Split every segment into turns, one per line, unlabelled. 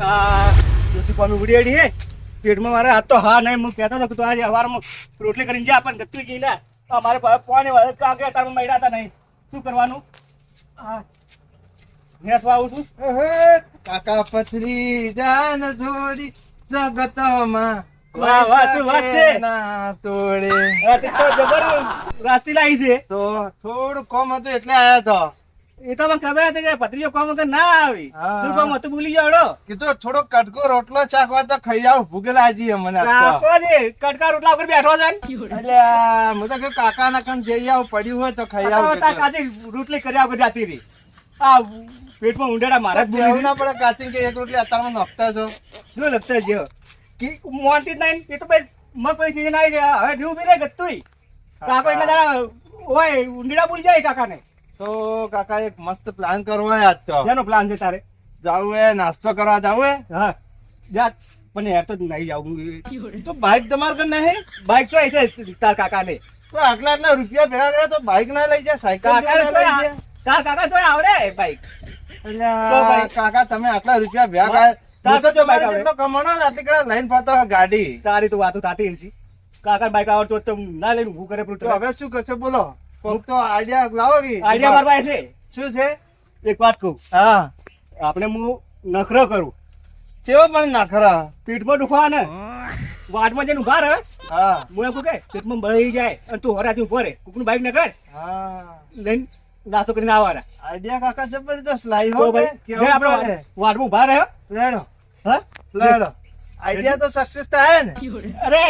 આ જોશી પામી ઉડી હે. પેટમાં મારે હાથ તો હા નહીં હું કહેતો હતો કે તું આજે સવારમાં રોટલી કરીને જા પણ ગતું ગઈ ના અમારે પાણી કાગે તારમાં મળ્યા હતા નહીં. શું કરવાનું? હા. નેસવા આવું છું.
કાકા પથરી જાન છોડી જગતમાં
વાહ, વાહ, શું છે?
ના તોડે.
રાતે તો જબર રાતી લાવી છે.
તો થોડું કોમ હતું એટલે આયા તો.
એ તો મને ખબર હતી કે પત્રીઓ કોમ વગર ના આવી. શું કોમ હતું? ભૂલી જાડો
કીધું થોડો કટકો રોટલો હોય તો ખાઈ જાવ છે મને.
કાકો જે કટકા રોટલા ઉપર બેઠો છે.
એટલે હું તો કાકા ના કામ જઈ આવું પડ્યું હોય તો ખાઈ આવ
કાચી રોટલી કરી આવ જાતી રહી. આ પેટમાં ઊંડાડા મારા જ ભૂલી
ના પડે કાચી કે એક રોટલી અત્યારમાં નખતા છો.
શું લખતા છે કે મોટી જ નહીં એ તો ભાઈ મગ પૈસી ના આવી ગયા. હવે જેવું બી રે ગતું કાકો એટલે હોય ઓય ઊંડીડા ભૂલી જાય કાકાને.
તો કાકા એક મસ્ત પ્લાન કરવો હે આજ તો.
શેનો પ્લાન છે તારે?
જાવું હે નાસ્તો કરવા જાવું હે.
હા. જા પણ યાર તો નહીં જાવું
તો બાઈક તમારે કઈ નહીં?
બાઈક તો છે તાર કાકાને.
તો આટલા આટલા રૂપિયા ભેગા કર્યા તો બાઈક ના લઈ જાય સાયકલ ના લઈ જાય.
તાર કાકા તો આવડે બાઈક
કાકા તમે આટલા રૂપિયા ભેગા
તાર
કર્યા તો
જો બાઈક.
જેટલો કમાણો આટલી કડા લાઈન ફરતો ગાડી.
તારી તો વાતો હશે. કાકા બાઈક આવડતો તો ના લઈને હું કરે
હવે શું કરશો? બોલો. કોક તો આઈડિયા લાવો કે
આઈડિયા મારા પાસે છે.
શું છે?
એક વાત કહું.
હા.
આપણે હું નખરો કરું.
કેવો પણ ના ખરા
પીઠમાં દુખવા ને? વાટમાં જઈને ઊભા રહે
હા.
હું એમ કહું કે પીઠમાં બળી જાય અને તું હરાથી ઊભો કુકનું બાઈક ને કર
હા.
લઈને નાસ્તો કરીને આવવાના.
આઈડિયા કાકા જબરજસ્ત લાવી
તો
હો
ભાઈ આપણે વાટમાં ઊભા રહ્યો
લેડો.
હા?
લેડો. આઈડિયા તો સક્સેસ થાય ને.
અરે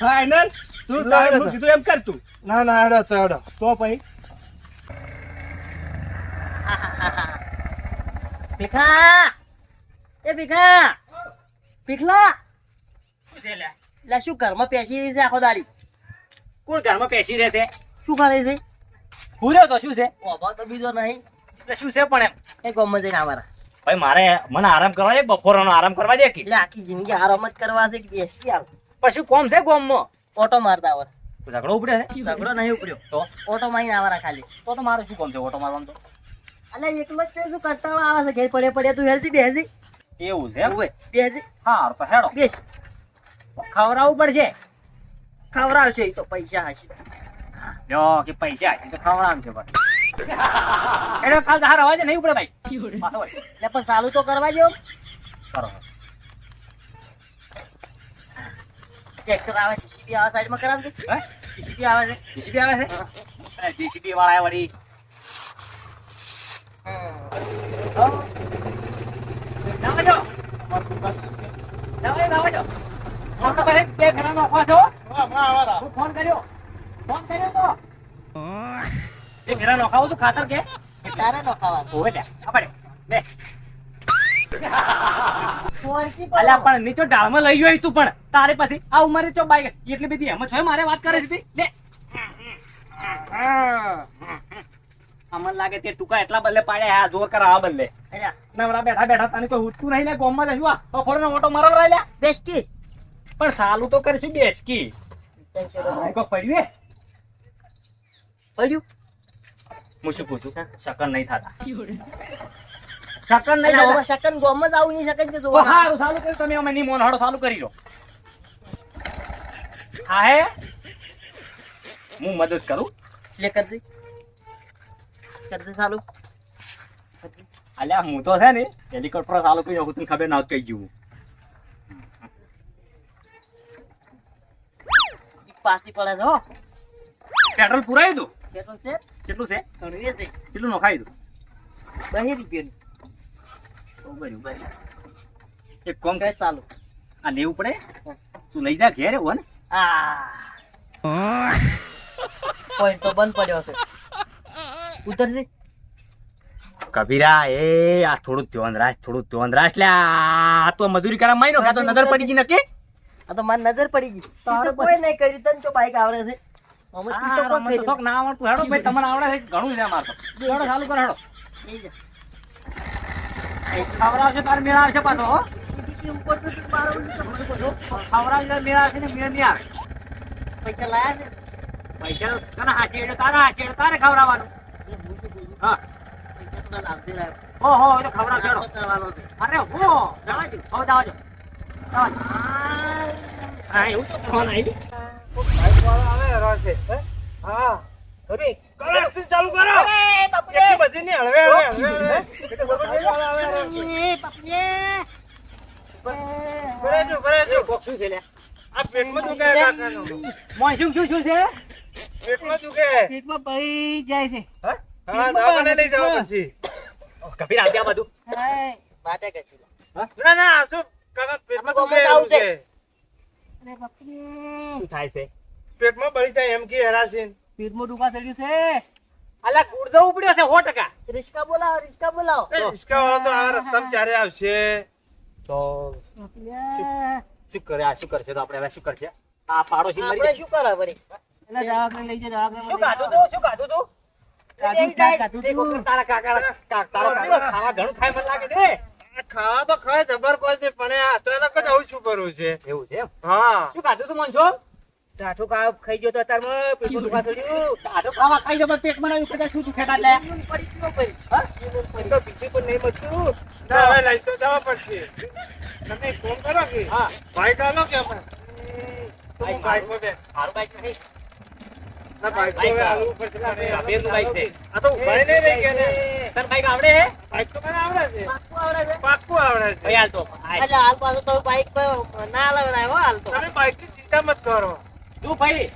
ફાઈનલ તું તારે કીધું એમ કર તું.
ના ના હેડો તો હેડો.
તો પછી?
ભીખા. એ ભીખા. ભીખલા. લે શું ઘરમાં પેસી રહી છે આખો દાડી?
કોણ ઘરમાં પેસી રહેશે
શું કરે છે?
પૂર્યો તો શું છે?
ઓભો તો બીજો નહીં.
એટલે શું છે પણ એમ?
એ ગમે જઈને આવવાના
ભાઈ મારે મને આરામ કરવા દે બપોરનો આરામ કરવા દે કે?
આખી જિંદગી આરામ જ કરવા છે કે બેસકી પણ
શું કોમ છે ગોમમાં?
ઓટો મારતા આવર
ઝઘડો ઉપડે છે
ઝઘડો નહીં ઉપડ્યો.
તો?
ઓટો મારીને આવવાના ખાલી.
તો તો મારું શું કોમ છે? ઓટો મારવાનું તો?
અને એકલો જ શું કરતા આવે છે ઘેર પડે પડે તું હેરજી બેસી
એવું છે એમ?
ઓવે બેસી
હા તો હેડો.
બેસ.
ખવરાવું પડશે?
ખવરાવશે એ તો પૈસા હશે.
જો કે પૈસા છે તો ખવડાવવું છે એનો કાલ હાર અવાજ નહીં ઉપડે ભાઈ.
એટલે પણ ચાલુ તો કરવા જેવો
કરો
ટ્રેક્ટર આવે છે આવે સાઈડમાં કરાવજે.
હે?
સીસીપી આવે છે.
જીસીબી આવે છે? જીસીબી વાળા. વળી છો. છું ખાતર કે?
તારે નો
લે લે અલ્યા પણ નીચો ડાળમાં લઈ ગયો તું પણ. તારે પછી આ ઉંમરે ચો બાઈક એટલી બધી એમ છો મારે વાત કરે છે લે. અમને લાગે તે ટૂંકા એટલા બદલે પાડ્યા આ જોર કરા આ બદલે નવરા બેઠા બેઠા તને કોઈ ઉઠતું નહીં લે ગોમમાં જશું. આ બપોરનો ઓટો મારો રહ્યા
બેસકી.
પણ સાલું તો કરીશું બેસકી. પડ્યું?
પડ્યું?
હું શું પૂછું? શકન નહીં થતા. શકન નહીં
શકન ગોમમાં જ આવું નહીં શકન કે
તો હારું ચાલુ કરી તમે અમે નહીં મોન હાડો ચાલુ કરી લો. હા હે? હું મદદ કરું?
લે કરજે. કરજે ચાલુ.
અલ્યા હું તો છે ને હેલિકોપ્ટર ચાલુ કરી નાખું તને ખબર ના કહી
ઈ પાછી પડે છે હો.
પેટ્રોલ પુરાયું તું
પેટ્રોલ છે?
કેટલું છે?
છે.
કેટલું નખાયું તું
બહી રૂપિયાની.
એક કોમ
કે ચાલુ?
આ લેવું પડે? તું લઈ જા ઘેર હો ને.
આ. પોઈન્ટ તો બંધ પડ્યો છે ઉતરજે.
કબીરા એ આ થોડું ધ્યાન રાખ થોડું ધ્યાન રાખ. લે આ તો મજૂરી કરા માઈ આ તો નજર પડી ગઈ નકે
આ તો મારી નજર પડી ગઈ. તો કોઈ નહીં કર્યું. તને તો બાઈક આવડે છે. અમે તો કોઈ.
ના આવડતું. હેડો ભાઈ તમને આવડે છે ઘણું છે અમાર તો. હેડો ચાલુ કર હેડો
લઈ જા.
ખવડાવશે તારે મેળા આવશે પાછો. ખવડાવશે મેળા આવશે ને મેળ નહીં આવે
પૈસા લાયા છે?
પૈસા તને હાચી હેડો તારા હાચી હેડો તારે ખવડાવવાનું
હું.
ઓહો એ તો ખવડાવ ચડો
કરવાનો છે.
અરે હો જવા દો હો જવા દો હા એવું તો કરવાનું
આવે હા?
અરે
કરો. ચાલુ કરો.
એ બાપુજી!
બધી હળવે હળવે હળવે.
બાપુજી!
છે લે
આ પેટમાં દુખે કાકાનું.
મોય શું શું શું છે?
પેટમાં દુખે
પેટમાં પડી જાય છે.
હા? દવાખાને લઈ જાવ પછી.
કબીર આવજે બધું.
હાય, વાતે કશી
ના ના શું કાકા પેટમાં દુખે
ગમે તે
એવું
આવું
છે.
અરે બાપુજી!
શું થાય છે?
પેટમાં બળી જાય એમ કે હેરાશીન.
પેટમાં દુખા ચડ્યું છે.
અલા ગુડદો ઉપડ્યો છે 100%
રિસ્કા બોલાવો રિસ્કા બોલાવો.
એ રિસ્કા વાળો તો આ રસ્તામાં ચારે આવશે.
તો શું કરે આ? શું કરશે તો આપણે હવે શું કરશે? આ પાડોશી મરી
આપણે. શું કરે વળી? એટલે દવાખાને લઈ જાય દવાખાને
શું ખાધું તું? શું તું.
કાઢું
તે
તું.
તારા કાકા તારો ખાવા ઘણું ખાય મને લાગે છે.
ખાવા તો ખાય જબર કોઈ છે પણ આ અચાનક જ આવું શું કરવું છે?
એવું છે એમ?
હા.
શું ખાધું તું મનસો
ટાઠું ખાવ ખાઈ ગયો તો અત્યારમાં પેટમાં દુખા થયું
તારો ખાવા ખાઈ જબર પેટમાં નહીં ઉતરે શું દુખે કાઢ લે.
પડી ગયું ભાઈ.
હા?
તો બીજી પણ નહીં મળતું.
ના. હવે લઈ તો જવા પડશે. તમે ફોન કરો કે?
હા.
બાઈક આલો કે અમે તો હું બાઈકમાં બે
મારું બાઈક નહીં
ના બાઈક તો
બાઈક
હવે
આ-
આલવું પડશે. ને અમે
આ બેનનું બાઈક છે.
આ તો ઉભાઈ નહીં રહી ગયા ને?
તને બાઈક આવડે હે?
બાઈક તો મને આવડે છે.
પાક્કું આવડે છે?
પાક્કું આવડે છે.
ભાઈ હાલ તો
એટલે હાલ પાછું તો બાઈક ના લવરાય હો હાલ તો.
તમે બાઈકની ચિંતા મત કરો.
તું ભાઈ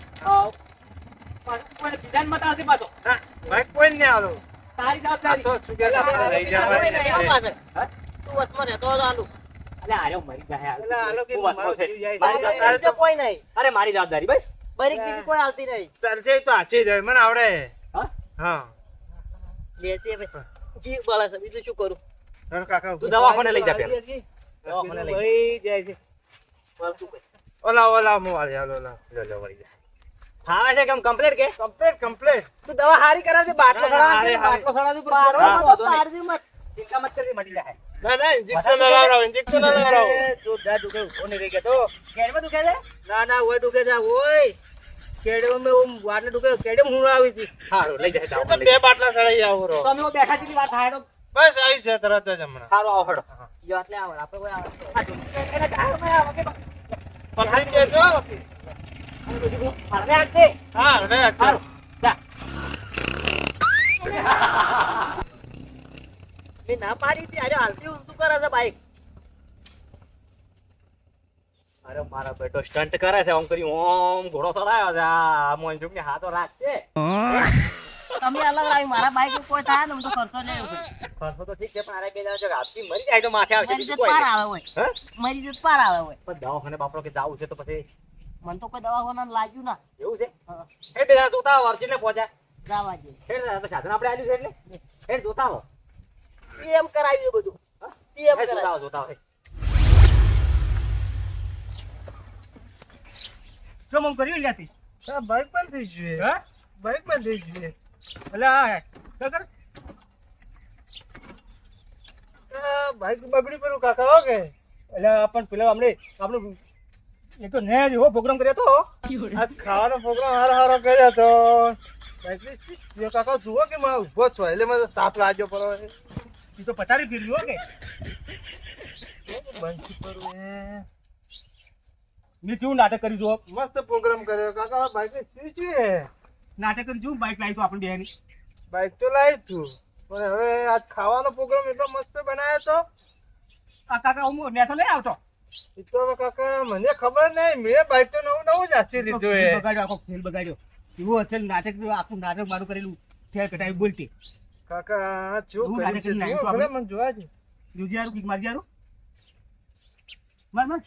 કોઈને બીજાને મત આવતી પાછો.
ના બાઈક કોઈ નહીં આલો
તારી જવાબદારી.
તો સુગર લઈ જવા.
હા?
તું વચમાં રહેતો તો હાલું.
અલે આર્યો મરી જાય
અલે આલો કે
તું વાંચતો છે. મારી જવાબદારી.
બીજું કોઈ નહીં.
અરે મારી જવાબદારી બસ.
બરીક બીજી કોઈ આવતી નહીં.
ચાલશે તો આચી જાય મને આવડે.
હા?
હા.
બેસી ભાઈ. જી બાળા છે બીજું શું કરું?
રણ કાકા
તું દવાખાને લઈ જા પેલા. દવાખાને લઈ
ભાઈ જાય છે
મળતું કોઈ.
ઓલા ઓલા હું વાળી હાલો ઓલા લો લો વળી
ફાવે છે કેમ? કમ્પ્લીટ કે?
કમ્પ્લીટ કમ્પ્લીટ
તું દવા હારી કરે છે? બાટલો છે, બાટલો સડા છે,
પારો તો
વાંધો નહીં.
મત.
ચિંતા મત કરી મટી જાય
ના ના ઇન્જેક્શન લગાવરાવો ઇન્જેક્શન લગાવરાવો
દા દુખે કોને રહી ગયા તો.
કેડમાં દુખે છે?
ના ના ઓય દુખે છે ઓય. કેડમ મે ઓમ વાટલે દુખે કેડમ હું આવી છી
હારો લઈ જાય
એ તો બે બાટલા સડાઈ આવો
રો તમે બેઠા છી વાત હાડો
બસ આવી છે તરત જ હમણાં.
સારું આવો હડો
જો આટલે આવડે, આપણે કોઈ આવડે
પકડી દેજો હા
જા.
મેં ના પાડી હતી આજે હાલતી ઊંધું કરે છે બાઈક
અરે મારા બેટો સ્ટન્ટ કરે છે આમ કરી ઓમ ઘોડો ચડાયો છે. આ મોંજુક ને હાથો રાખશે
તમે અલગ લાવી મારા બાઈક કોઈ થાય ને તો ખર્ચો નહીં
ખર્ચો તો ઠીક છે પણ આરે બે જણા જો મરી જાય તો માથે આવશે બીજું કોઈ
પાર આવે હોય. મરી જત પાર આવે હોય.
પણ દવાખાને બાપડો કે જાવું છે તો પછી
મને તો કોઈ દવાખાના લાગ્યું ના.
એવું છે?
હા,
બે જણા જોતા આવો અર્જુનને પહોંચ્યા
જાવા દે.
એ તો સાધન આપણે આલ્યું છે એટલે? એ જોતા આવો.
એમ કરાવ્યું બધું.
હા?
એમ
જોતા
કરાવ્યું.
આવો જોતા આવો
શું મમ કર્યું લ્યાતી
હા બાઈક બંધ થઈ ગયું
હા?
બાઈક બંધ થઈ ગયું
એટલે
જુઓ મને સાપ લાગ્યો પડો
એ તો પચારી ફેરવી, હો કે? મેં કેવું નાટક કરી જો
મસ્ત પ્રોગ્રામ કર્યો, કાકા, બાઈક શું છે
નાટક કરી જોઉં બાઇક લાવી તો આપણે બેની
બાઈક તો લાવી તું પણ હવે આજ ખાવાનો પ્રોગ્રામ એટલો મસ્ત બનાવ્યો તો.
આ કાકા હું નેઠો નહીં આવતો?
એ તો હવે કાકા મને ખબર નહીં મેં બાઈક તો નવું નવું જ
આચી
લીધું એ.
બગાડ્યો આખો ખેલ બગાડ્યો. એવું હશે નાટક આખું નાટક મારું કરેલું ફેર કટાવી બોલતી.
કાકા આ શું
એવું
કર્યું
લાગે
છે
કે નહીં
જુઓ,
તો આપણે-
ભલે મને જોવા દે.
જોજી મારી માર માર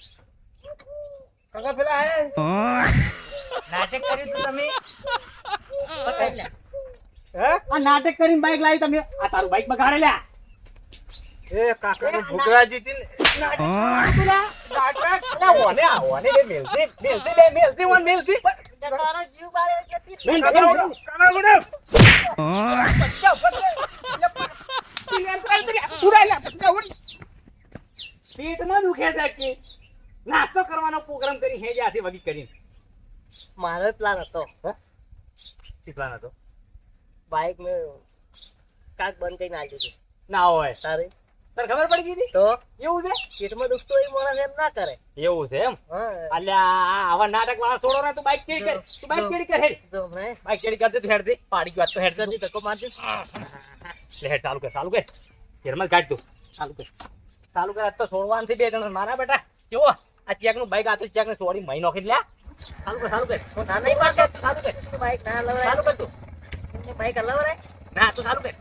કાકા પેલા આયા.
નાટક કર્યું તું તમે? આ નાટક કરીને બાઈક લાવી તમે. આ તારું બાઈક બગાડે લ્યા
એ કાકા નું ભૂગરા જીતી ને
અલા, ઓને આ, ઓને બે મેલતી, મેલતી, બે મેલતી, ઓને મેલતી.
એટલે તારો જીવ બારે એટલે તીર
મેલ,
કાકા
મેલ,
ઉડો, કાકા ઉડો.
પેટમાં દુખે છે નાસ્તો કરવાનો પ્રોગ્રામ કરી હે જ્યાંથી વગી કરીને.
મારો પ્લાન હતો.
શીખવાનો હતો.
બાઈક મેં કાક બંધ કરી નાખી હતું.
ના હોય.
તારે?
તને ખબર પડી ગઈ
તો?
એવું છે?
પેટમાં દુખતો એ માણસ એમ ના કરે.
એવું છે એમ? અલ્યા આવા નાટક વાળા છોડો ને તું બાઈક ચેડી કર. તું બાઈક ચેડી કર હેડ. બાઈક ચેડી કરજે તું હેડ દે. પાડી ગયો તો હેડ દે
જલ્દી ધક્કો મારજો.
લે હેડ ચાલુ કર ચાલુ કર. ઘેરમાં કાઢ તું. ચાલુ કર. ચાલુ કર આજ તો છોડવાનું થી બે જણ. મારા બેટા જો આ ચેકનું બાઈક આ તો ચેક ને છોડી મહી નાખી લે ચાલુ કર ચાલુ કર.
તો ના નહીં પાડે
ચાલુ કર.
તો બાઈક ના
ચાલુ કર તું.
એમને બાઈક હલાવરાય?
ના તું ચાલુ કર.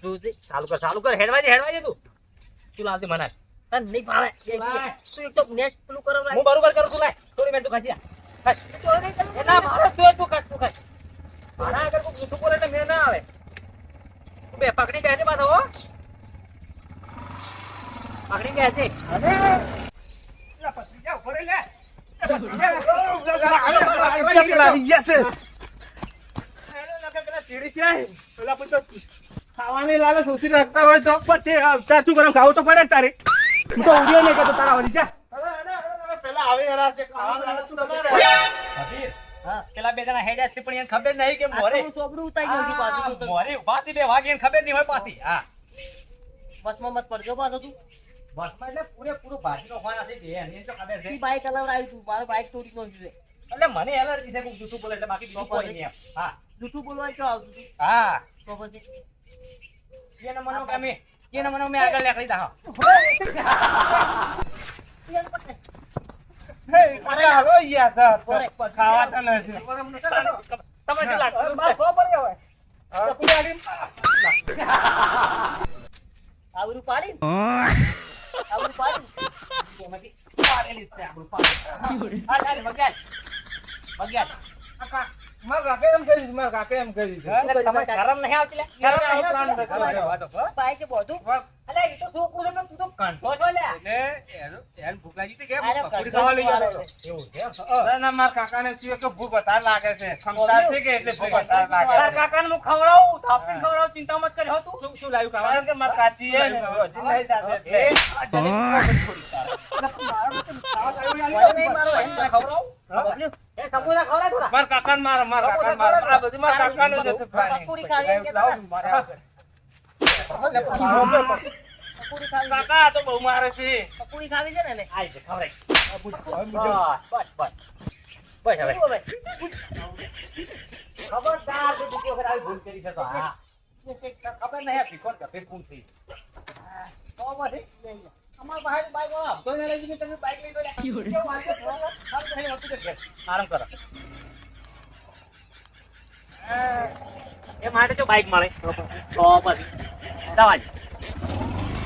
તું ચાલુ કર ચાલુ કર. હેડવા દે હેડવા દે તું. તું લાવજે મને.
તને નહીં ભાવે. તું એક તો નેસ પેલું કરો
હું બરોબર કરું તું લાય. થોડી મિનિટ તું ખાસી ના મારો તું તું ખાસ તું ખાસ મારા આગળ કોઈ જૂઠું બોલે એટલે મેળ ના આવે. બે પકડી બેસે પાછો હો. પકડી બેસે
પેલા ભત્રીજા ઊભો રહી લે. પેલા પછી તો
ખાવાની લાલચ ઓછી રાખતા હોય તો
શું કરવાનું? ખાવું તો પડે તારે હું તો ઉડ્યો નહીં કહેતો તારા વળી જા
હવે, હવે, હવે, પેલા આવે રહ્યા છે ખાવાની લાલચ તમારે
પેલા બે જણા હેડ્યા છે પણ એને ખબર નહીં કે મોરે
સોબરું ઉતારી ગયો પાછું.
મોરે ઊભા બે વાગે ખબર નહીં હોય પાછી હા
બસમાં મત પડજો પાછો તું.
બસમાં એટલે પૂરેપૂરું બે એને તો ખબર છે.
બાઈક હલાવરાયું તું મારું બાઈક તોડી નાખ્યું છે.
એટલે મને એલર્જી છે કોઈ જૂઠું બોલે એટલે બાકી બીજું કોઈ નહીં હા.
જૂઠું બોલવા ક્યાં આવતું હતું
હા.
તો પછી?
એને મને કે અમે એને મને અમે આગળ દા.
આવરું પાડી આવરું પાડી
એમાંથી પાડેલી જ છે આપણું પાડેલી. હા, વગાડ. વગાડ.
કાકા, મારા કાકે એમ કર્યું છે, મારા કાકે એમ કર્યું છે.
એટલે શરમ નહીં આવતી શરમ નહીં આવતી?
વાતો કર.
બાઈકે બોધું
અલે, એ તો છોકરું છે તું તો કંઠો છો લે.
એટલે એનું- એનું ભૂખ લાગી હતી કે પકોડી ખાવા લઈ
મારે
જતો હતો.
છે.
એવું છે
ના, ના, મારા કાકાને થયું કે ભૂખ વધારે લાગે છે ક્ષમતા છે કે એટલે ભૂખ વધારે લાગે
કાકાને હું ખવડાવું, થાપીને ખવડાવું, ચિંતા મત કરી હતું તું.
શું- શું લાવ્યું ખાવા?
કે મારા કાચી છે નહીં જાતે એટલે.
મારો એમ
ખવડાવું?
મારા મારા આ બધું મારા.
ખાવી છે.
કાકા તો બહુ મારે છે
ખાવી છે ને
આઈ જા, ખવડાય. બસ, બસ, બસ. બસ હવે. ખબરદાર જો બીજી વખત આવી ભૂલ કરી છે તો હા.
બે
ખબર નહીં કોણ છે. તો પછી અમારા પાસે બાઈક વાળા હપ્તો ને લઈ તમે બાઈક લઈ. વાંધો? તો હતું આરામ કરો. એ માટે જો બાઈક મળે. તો પછી. દવા જ